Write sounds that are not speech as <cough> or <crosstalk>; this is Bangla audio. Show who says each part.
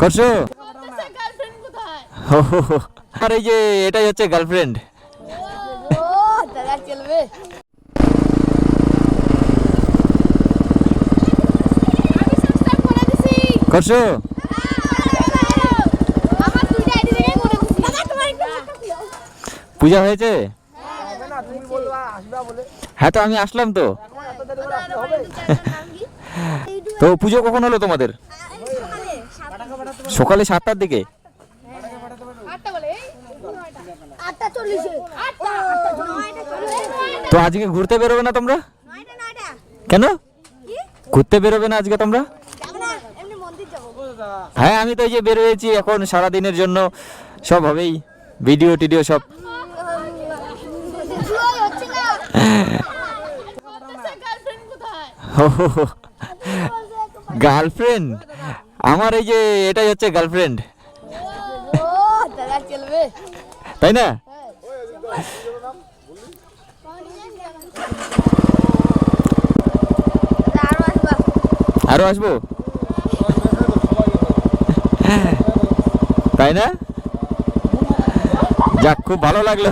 Speaker 1: করছ? হো, হো, হো। আর এই যে এটাই হচ্ছে গার্লফ্রেন্ড
Speaker 2: ও চলবে
Speaker 1: করছ? পূজা হয়েছে? হ্যাঁ তো আমি আসলাম তো। তো পুজো কখন হলো তোমাদের? সকালে সাতটার দিকে? তো আজকে ঘুরতে বেরোবে না তোমরা? কেন? ঘুরতে বেরোবে না আজকে তোমরা?
Speaker 2: যাব না এমনি মন্দির যাব।
Speaker 1: হ্যাঁ আমি তো এই যে বেরোয়েছি এখন সারা দিনের জন্য সব হবেই। ভিডিও টিডিও সব।
Speaker 2: গার্লফ্রেন্ড <laughs>
Speaker 1: আমার এই যে এটাই হচ্ছে গার্লফ্রেন্ড তাই না? আরও আসব? তাই না? যাক, খুব ভালো লাগল।